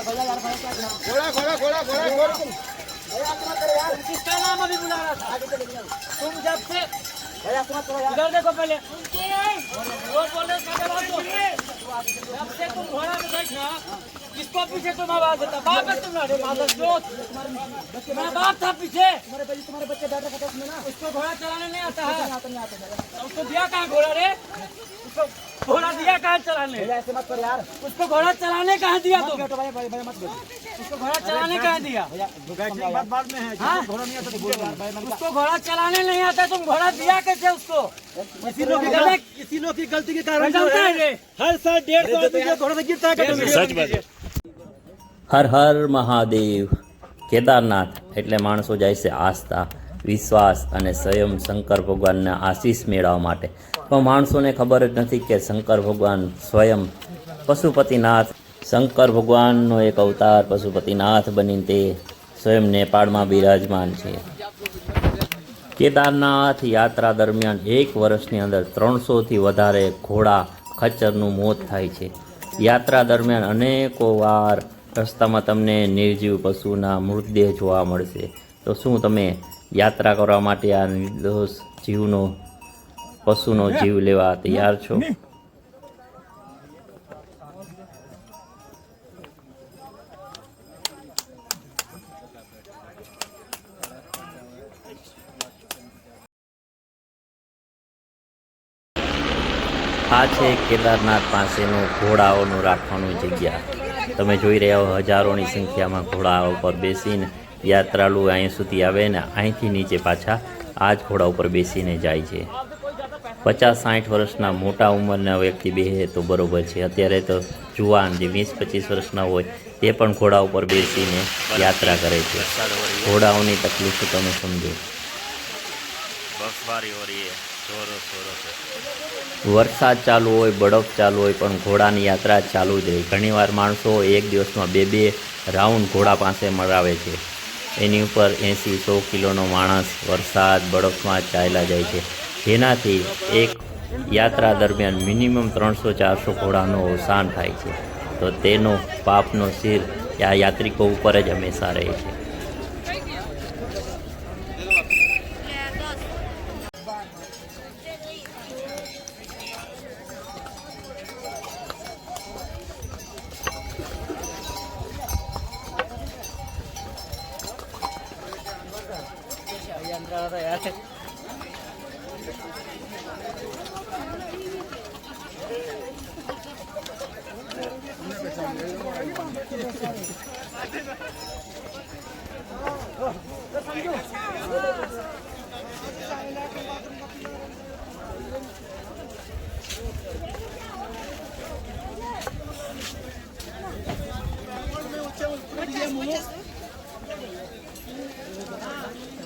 घोड़ा घोड़ा घोड़ा घोड़ा घोड़ा किसका नाम अभी बुला रहा था तुम जब से इधर देखो पहले वो बोल रहे थे जवाब दो जब से तुम घोड़ा में बैठा किसको पीछे तुम आवाज़ देता बाप है तुम्हारे मादर जोत मैं बाप था पीछे। तुम्हारे बच्चे बैठ थे उसमें ना उसको घोड़ा चलाने नहीं आता है। आता नहीं आता भैया उसको दिया कहाँ घोड़ा रे? उसको घोड़ा दिया कहाँ चलाने? ऐसे मत कर यार। उसको घोड़ा चलाने कहाँ दिया तुम? बैठो भाई भाई भाई मत बैठो। उसको घोड़ा चलाने कहाँ दिया? भैया बात बाद में है हाँ? घोड़ा नहीं आता तो बोलो यार भाई मत उसको घोड़ा चलाने नहीं आता तुम घोड़ा दिया कैसे उसको? इसी लोग की गलती की गलती के कारण हर साल डेढ़ सौ जो घोड़ा से गिरता है बात હર હર મહાદેવ. કેદારનાથ એટલે માણસો જાય છે આસ્થા, વિશ્વાસ અને સ્વયં શંકર ભગવાનના આશીષ મેળવવા માટે. પણ માણસોને ખબર જ નથી કે શંકર ભગવાન સ્વયં પશુપતિનાથ, શંકર ભગવાનનો એક અવતાર પશુપતિનાથ બનીને તે સ્વયં નેપાળમાં બિરાજમાન છે. કેદારનાથ યાત્રા દરમિયાન એક વર્ષની અંદર ત્રણસોથી વધારે ઘોડા ખચ્ચરનું મોત થાય છે. યાત્રા દરમિયાન અનેકો વાર રસ્તામાં તમને નિર્જીવ પશુના મૃતદેહ જોવા મળશે. તો શું તમે યાત્રા કરવા માટે આ નિર્દોષ જીવનો પશુનો જીવ લેવા તૈયાર છો? આ છે કેદારનાથ પાસેનું ઘોડાઓનું રાખવાનું જગ્યા. તમે જોઈ રહ્યા હો હજારોની સંખ્યામાં ઘોડા ઉપર બેસીને યાત્રાળુ અહીંયા સુધી આવે ને અહીંથી નીચે પાછા આ જ ઘોડા ઉપર બેસીને જાય છે. પચાસ સાઠ વર્ષના મોટા ઉંમરના વ્યક્તિ બેસે તો બરોબર છે. અત્યારે તો જુવાન જે વીસ પચીસ વર્ષના હોય તે પણ ઘોડા ઉપર બેસીને યાત્રા કરે છે. ઘોડાઓની તકલીફ તમે સમજો. બસ વારી વરસાદ ચાલુ હોય, બરફ ચાલુ હોય, પણ ઘોડાની યાત્રા ચાલુ જ રહી. ઘણીવાર માણસો એક દિવસમાં બે બે રાઉન્ડ ઘોડા પાસે મરાવે છે. એની ઉપર એંસી, સો કિલોનો માણસ વરસાદ, બરફમાં ચાલ્યા જાય છે. જેનાથી એક યાત્રા દરમિયાન મિનિમમ ત્રણસો, ચારસો ઘોડાનો અવસાન થાય છે. તો તેનો પાપનો શિર આ યાત્રિકો ઉપર જ હંમેશા રહે છે. 的呀。Thank you.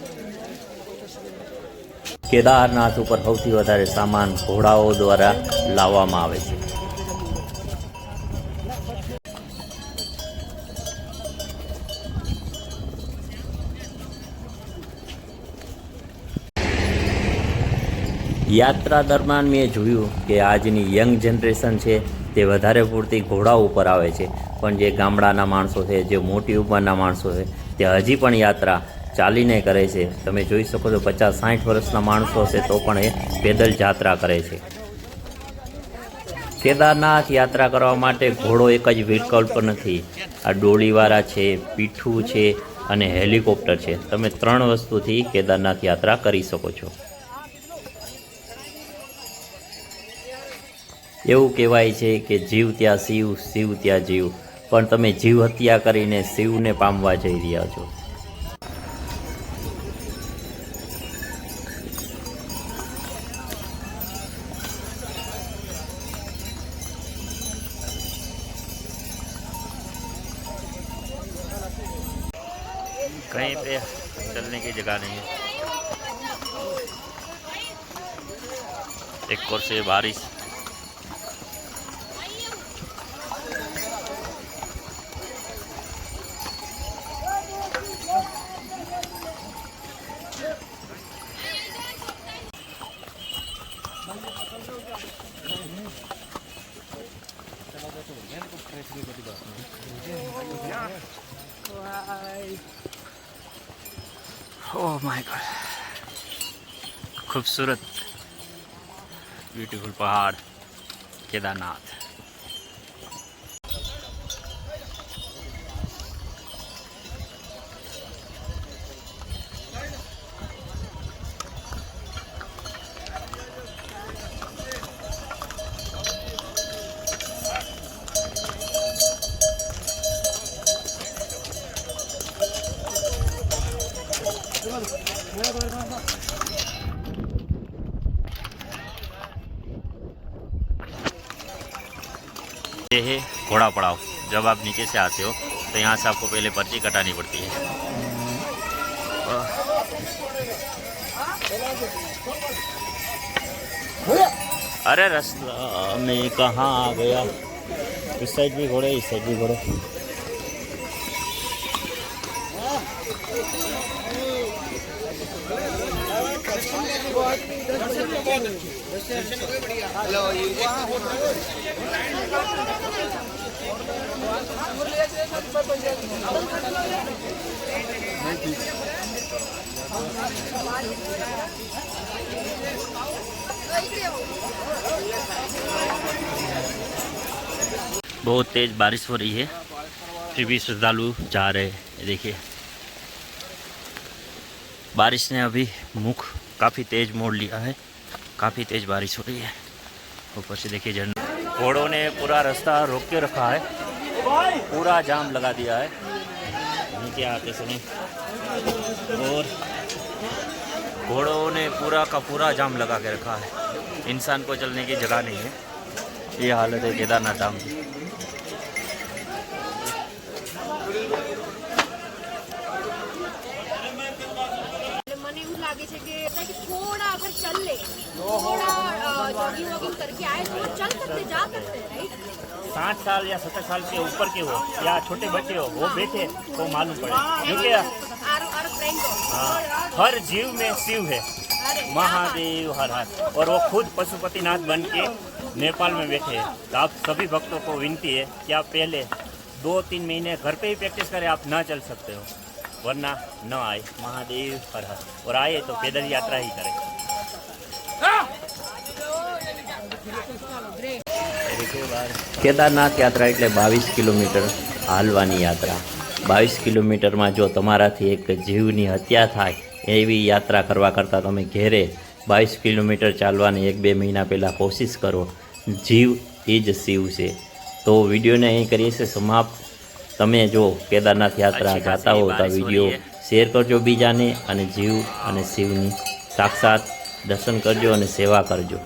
કેદારનાથ ઉપર સૌથી વધારે સામાન ઘોડાઓ દ્વારા લાવવામાં આવે છે. યાત્રા દરમિયાન મેં જોયું કે આજની યંગ જનરેશન છે તે વધારે પૂરતી ઘોડા ઉપર આવે છે. પણ જે ગામડાના માણસો છે, જે મોટી ઉંમરના માણસો છે, તે હજી પણ યાત્રા ચાલીને કરે છે. તમે જોઈ શકો છો પચાસ સાઠ વર્ષના માણસો છે તો પણ એ પેદલ યાત્રા કરે છે. કેદારનાથ યાત્રા કરવા માટે ઘોડો એક જ વિકલ્પ નથી. આ ડોલીવાળા છે, પીઠું છે અને હેલિકોપ્ટર છે. તમે ત્રણ વસ્તુથી કેદારનાથ યાત્રા કરી શકો છો. એવું કહેવાય છે કે જીવ ત્યાં શિવ શિવ ત્યાં જીવ. પણ તમે જીવ હત્યા કરીને શિવને પામવા જઈ રહ્યા છો. कहीं पे चलने की जगह नहीं है एक और से बारिश માય ગોડ ખૂબસૂરત બ્યુટીફુલ પહાડ કેદારનાથ ये है घोड़ा पड़ाव। जब आप नीचे से आते हो तो यहाँ से आपको पहले पर्ची कटानी पड़ती है। अरे रास्ता में कहाँ आ गया? इस साइड भी घोड़े, इस साइड भी घोड़े। बहुत तेज बारिश हो रही है। फिर भी श्रद्धालु जा रहे हैं। देखिए। बारिश ने अभी मुख काफ़ी तेज मोड़ लिया है। काफ़ी तेज बारिश हो रही है। ऊपर से देखिए झरना। घोड़ों ने पूरा रास्ता रोक के रखा है। पूरा जाम लगा दिया है। नीचे आते समय। और घोड़ों ने पूरा का पूरा जाम लगा के रखा है। इंसान को चलने की जगह नहीं है। ये हालत है केदारनाथ धाम की। चल ले। थोड़ा जॉगिंग वॉगिंग करके आए तो चल सकते जा सकते राइट साठ साल या सत्तर साल के ऊपर के हो या छोटे बच्चे हो वो हाँ। बैठे तो मालूम पड़े। हाँ, क्योंकि हाँ? हर जीव में शिव है। महादेव हर हर। और वो खुद पशुपतिनाथ बन के नेपाल में बैठे हैं। तो आप सभी भक्तों को विनती है कि आप पहले दो तीन महीने घर पे ही प्रैक्टिस करें आप ना चल सकते हो वरना न आए। महादेव हर हर। और आए तो पैदल यात्रा ही करें। કેદારનાથ યાત્રા એટલે બાવીસ કિલોમીટર હાલવાની યાત્રા. બાવીસ કિલોમીટરમાં જો તમારાથી એક જીવની હત્યા થાય એવી યાત્રા કરવા કરતાં તમે ઘેરે બાવીસ કિલોમીટર ચાલવાની એક બે મહિના પહેલાં કોશિશ કરો. જીવ એ જ શિવ છે. તો વિડીયોને અહીં કરીએ છીએ સમાપ્ત. તમે જો કેદારનાથ યાત્રા જાતા હો તો વીડિયો શેર કરજો બીજાને અને જીવ અને શિવની સાક્ષાત દર્શન કરજો અને સેવા કરજો.